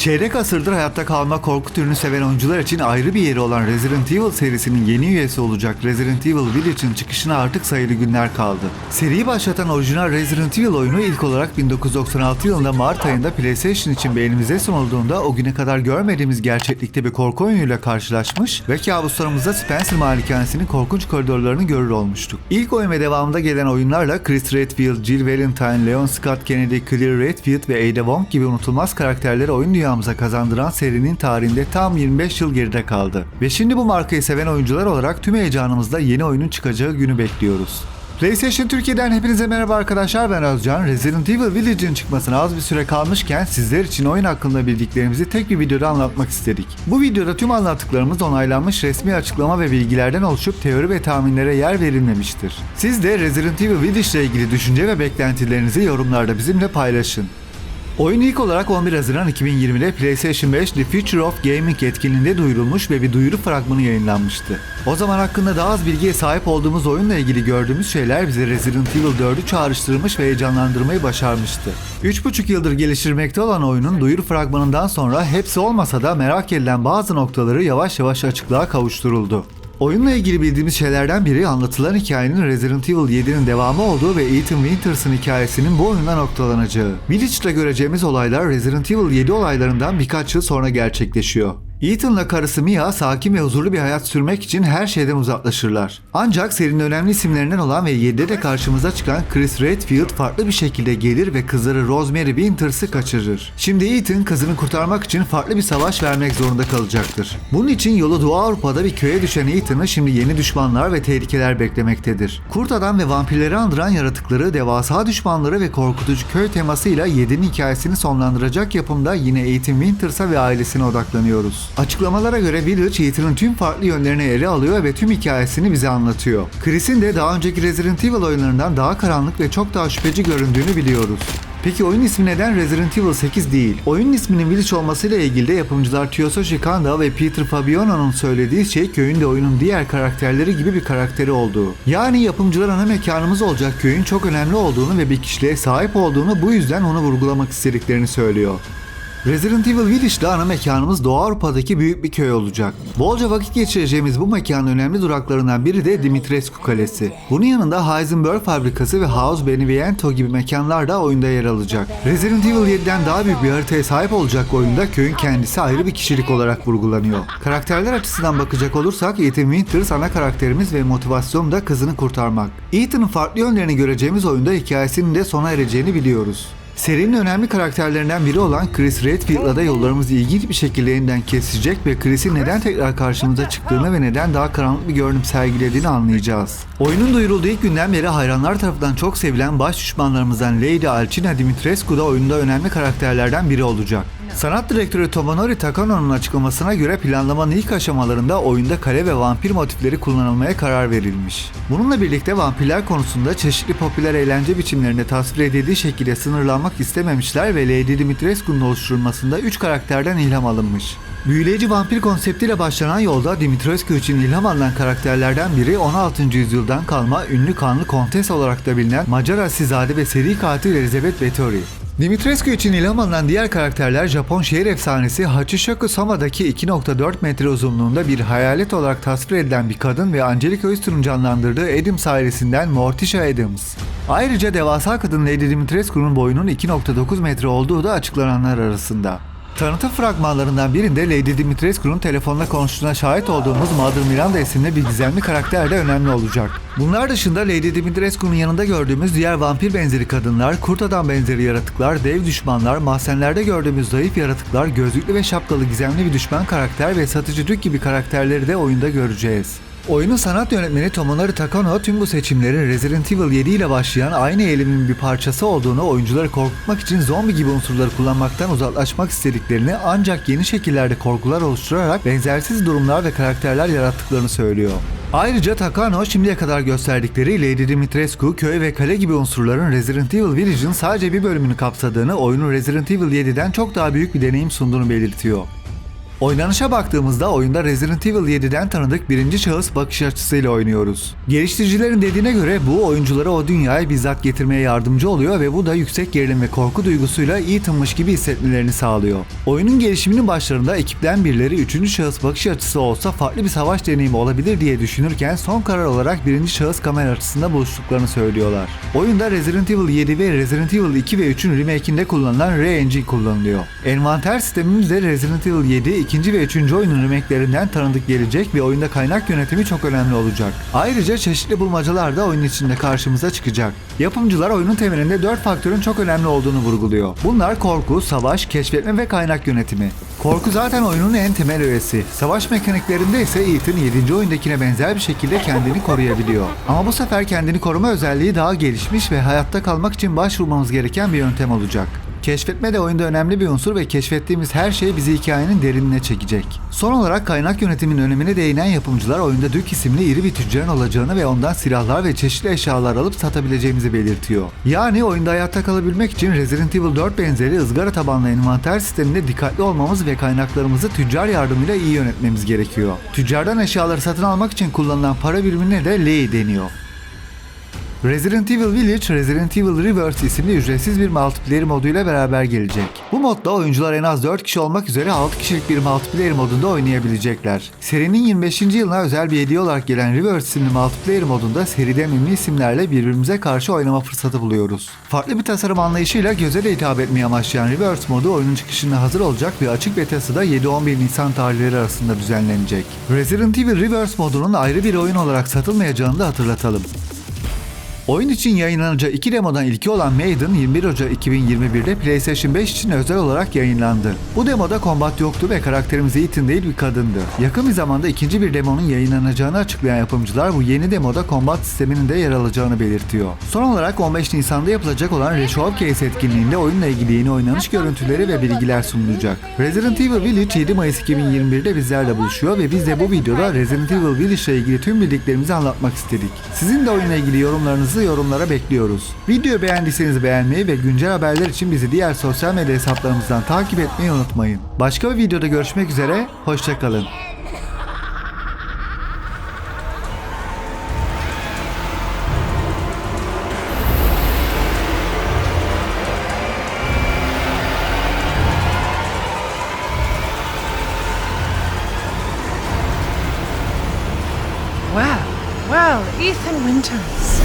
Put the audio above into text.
Çeyrek asırdır hayatta kalma korku türünü seven oyuncular için ayrı bir yeri olan Resident Evil serisinin yeni üyesi olacak Resident Evil Village'ın çıkışına artık sayılı günler kaldı. Seriyi başlatan orijinal Resident Evil oyunu ilk olarak 1996 yılında Mart ayında PlayStation için beğenimize sunulduğunda o güne kadar görmediğimiz gerçeklikte bir korku oyunuyla karşılaşmış ve kabuslarımızda Spencer malikanesinin korkunç koridorlarını görür olmuştuk. İlk oyun ve devamında gelen oyunlarla Chris Redfield, Jill Valentine, Leon Scott Kennedy, Claire Redfield ve Ada Wong gibi unutulmaz karakterleri oyun dünyamıza kazandıran serinin tarihinde tam 25 yıl geride kaldı. Ve şimdi bu markayı seven oyuncular olarak tüm heyecanımızla yeni oyunun çıkacağı günü bekliyoruz. PlayStation Türkiye'den hepinize merhaba arkadaşlar ben Özcan. Resident Evil Village'in çıkmasına az bir süre kalmışken sizler için oyun hakkında bildiklerimizi tek bir videoda anlatmak istedik. Bu videoda tüm anlattıklarımız onaylanmış resmi açıklama ve bilgilerden oluşup teori ve tahminlere yer verilmemiştir. Siz de Resident Evil Village ile ilgili düşünce ve beklentilerinizi yorumlarda bizimle paylaşın. Oyun ilk olarak 11 Haziran 2020'de PlayStation 5 The Future of Gaming etkinliğinde duyurulmuş ve bir duyuru fragmanı yayınlanmıştı. O zaman hakkında daha az bilgiye sahip olduğumuz oyunla ilgili gördüğümüz şeyler bize Resident Evil 4'ü çağrıştırmış ve heyecanlandırmayı başarmıştı. 3,5 yıldır geliştirmekte olan oyunun duyuru fragmanından sonra hepsi olmasa da merak edilen bazı noktaları yavaş yavaş açıklığa kavuşturuldu. Oyunla ilgili bildiğimiz şeylerden biri anlatılan hikayenin Resident Evil 7'nin devamı olduğu ve Ethan Winters'ın hikayesinin bu oyunda noktalanacağı. Village'da göreceğimiz olaylar Resident Evil 7 olaylarından birkaç yıl sonra gerçekleşiyor. Ethan'la karısı Mia sakin ve huzurlu bir hayat sürmek için her şeyden uzaklaşırlar. Ancak serinin önemli isimlerinden olan ve 7'de de karşımıza çıkan Chris Redfield farklı bir şekilde gelir ve kızları Rosemary Winters'ı kaçırır. Şimdi Ethan kızını kurtarmak için farklı bir savaş vermek zorunda kalacaktır. Bunun için yolu Doğu Avrupa'da bir köye düşen Ethan'ı şimdi yeni düşmanlar ve tehlikeler beklemektedir. Kurt adam ve vampirleri andıran yaratıkları, devasa düşmanları ve korkutucu köy temasıyla 7'nin hikayesini sonlandıracak yapımda yine Ethan Winters'a ve ailesine odaklanıyoruz. Açıklamalara göre Village Ethan'ın tüm farklı yönlerini ele alıyor ve tüm hikayesini bize anlatıyor. Chris'in de daha önceki Resident Evil oyunlarından daha karanlık ve çok daha şüpheci göründüğünü biliyoruz. Peki oyun ismi neden Resident Evil 8 değil? Oyunun isminin Village olmasıyla ilgili de yapımcılar Tsuyoshi Kanda ve Peter Fabiano'nun söylediği şey köyün de oyunun diğer karakterleri gibi bir karakteri olduğu. Yani yapımcılar ana mekanımız olacak köyün çok önemli olduğunu ve bir kişiliğe sahip olduğunu bu yüzden onu vurgulamak istediklerini söylüyor. Resident Evil Village'da ana mekanımız Doğu Avrupa'daki büyük bir köy olacak. Bolca vakit geçireceğimiz bu mekanın önemli duraklarından biri de Dimitrescu Kalesi. Bunun yanında Heisenberg Fabrikası ve House Beneviento gibi mekanlar da oyunda yer alacak. Resident Evil 7'den daha büyük bir haritaya sahip olacak oyunda köyün kendisi ayrı bir kişilik olarak vurgulanıyor. Karakterler açısından bakacak olursak Ethan Winters ana karakterimiz ve motivasyonu da kızını kurtarmak. Ethan'ın farklı yönlerini göreceğimiz oyunda hikayesinin de sona ereceğini biliyoruz. Serinin önemli karakterlerinden biri olan Chris Redfield'la da yollarımız ilginç bir şekilde yeniden kesecek ve Chris'in neden tekrar karşımıza çıktığını ve neden daha karanlık bir görünüm sergilediğini anlayacağız. Oyunun duyurulduğu ilk günden beri hayranlar tarafından çok sevilen baş düşmanlarımızdan Lady Alcina Dimitrescu da oyunda önemli karakterlerden biri olacak. Sanat direktörü Tomonori Takano'nun açıklamasına göre planlamanın ilk aşamalarında oyunda kale ve vampir motifleri kullanılmaya karar verilmiş. Bununla birlikte vampirler konusunda çeşitli popüler eğlence biçimlerinde tasvir edildiği şekilde sınırlanmak istememişler ve Lady Dimitrescu'nun oluşturulmasında 3 karakterden ilham alınmış. Büyüleyici vampir konseptiyle başlanan yolda Dimitrescu için ilham alınan karakterlerden biri 16. yüzyıldan kalma ünlü kanlı kontes olarak da bilinen Macar asilzade ve seri katil Elizabeth Bathory. Dimitrescu için ilham alınan diğer karakterler Japon şehir efsanesi Hachishoku Sama'daki 2.4 metre uzunluğunda bir hayalet olarak tasvir edilen bir kadın ve Angelica Houston'un canlandırdığı Adams ailesinden Morticia Adams. Ayrıca devasa kadın Lady Dimitrescu'nun boyunun 2.9 metre olduğu da açıklananlar arasında. Tanıtım fragmanlarından birinde Lady Dimitrescu'nun telefonla konuştuğuna şahit olduğumuz Mother Miranda isimli bir gizemli karakter de önemli olacak. Bunlar dışında Lady Dimitrescu'nun yanında gördüğümüz diğer vampir benzeri kadınlar, kurt adam benzeri yaratıklar, dev düşmanlar, mahzenlerde gördüğümüz zayıf yaratıklar, gözlüklü ve şapkalı gizemli bir düşman karakter ve satıcı dük gibi karakterleri de oyunda göreceğiz. Oyunun sanat yönetmeni Tomonori Takano tüm bu seçimlerin Resident Evil 7 ile başlayan aynı eğilimin bir parçası olduğunu, oyuncuları korkutmak için zombi gibi unsurları kullanmaktan uzaklaşmak istediklerini ancak yeni şekillerde korkular oluşturarak benzersiz durumlar ve karakterler yarattıklarını söylüyor. Ayrıca Takano şimdiye kadar gösterdikleri Lady Dimitrescu, köy ve kale gibi unsurların Resident Evil Village'ın sadece bir bölümünü kapsadığını, oyunun Resident Evil 7'den çok daha büyük bir deneyim sunduğunu belirtiyor. Oynanışa baktığımızda oyunda Resident Evil 7'den tanıdık birinci şahıs bakış açısıyla oynuyoruz. Geliştiricilerin dediğine göre bu oyuncuları o dünyaya bizzat getirmeye yardımcı oluyor ve bu da yüksek gerilim ve korku duygusuyla iyi tınmış gibi hissetmelerini sağlıyor. Oyunun gelişiminin başlarında ekipten birileri üçüncü şahıs bakış açısı olsa farklı bir savaş deneyimi olabilir diye düşünürken son karar olarak birinci şahıs kamera açısında buluştuklarını söylüyorlar. Oyunda Resident Evil 7 ve Resident Evil 2 ve 3'ün remake'inde kullanılan Re-Engine kullanılıyor. Envanter sistemimiz de Resident Evil 7, 2. ve 3. oyunun remake'lerinden tanıdık gelecek ve oyunda kaynak yönetimi çok önemli olacak. Ayrıca çeşitli bulmacalar da oyun içinde karşımıza çıkacak. Yapımcılar oyunun temelinde 4 faktörün çok önemli olduğunu vurguluyor. Bunlar korku, savaş, keşfetme ve kaynak yönetimi. Korku zaten oyunun en temel öğesi. Savaş mekaniklerinde ise Ethan 7. oyundakine benzer bir şekilde kendini koruyabiliyor. Ama bu sefer kendini koruma özelliği daha gelişmiş ve hayatta kalmak için başvurmamız gereken bir yöntem olacak. Keşfetme de oyunda önemli bir unsur ve keşfettiğimiz her şey bizi hikayenin derinine çekecek. Son olarak kaynak yönetiminin önemine değinen yapımcılar oyunda Duke isimli iri bir tüccarın olacağını ve ondan silahlar ve çeşitli eşyalar alıp satabileceğimizi belirtiyor. Yani oyunda hayatta kalabilmek için Resident Evil 4 benzeri ızgara tabanlı envanter sisteminde dikkatli olmamız ve kaynaklarımızı tüccar yardımıyla iyi yönetmemiz gerekiyor. Tüccardan eşyaları satın almak için kullanılan para birimine de lei deniyor. Resident Evil Village, Resident Evil Reverse isimli ücretsiz bir multiplayer moduyla beraber gelecek. Bu modda oyuncular en az 4 kişi olmak üzere 6 kişilik bir multiplayer modunda oynayabilecekler. Serinin 25. yılına özel bir hediye olarak gelen Reverse isimli multiplayer modunda seriden ünlü isimlerle birbirimize karşı oynama fırsatı buluyoruz. Farklı bir tasarım anlayışıyla göze de hitap etmeye amaçlayan Reverse modu oyunun çıkışında hazır olacak ve açık betası da 7-11 Nisan tarihleri arasında düzenlenecek. Resident Evil Reverse modunun ayrı bir oyun olarak satılmayacağını da hatırlatalım. Oyun için yayınlanacağı iki demodan ilki olan Maiden 21 Ocak 2021'de PlayStation 5 için özel olarak yayınlandı. Bu demoda kombat yoktu ve karakterimiz Ethan değil bir kadındı. Yakın bir zamanda ikinci bir demonun yayınlanacağını açıklayan yapımcılar bu yeni demoda kombat sisteminin de yer alacağını belirtiyor. Son olarak 15 Nisan'da yapılacak olan Re Showcase etkinliğinde oyunla ilgili yeni oynanış görüntüleri ve bilgiler sunulacak. Resident Evil Village 7 Mayıs 2021'de bizlerle buluşuyor ve biz de bu videoda Resident Evil Village ile ilgili tüm bildiklerimizi anlatmak istedik. Sizin de oyunla ilgili yorumlarınızı yorumlara bekliyoruz. Videoyu beğendiyseniz beğenmeyi ve güncel haberler için bizi diğer sosyal medya hesaplarımızdan takip etmeyi unutmayın. Başka bir videoda görüşmek üzere, hoşçakalın. Well, well, Ethan Winters.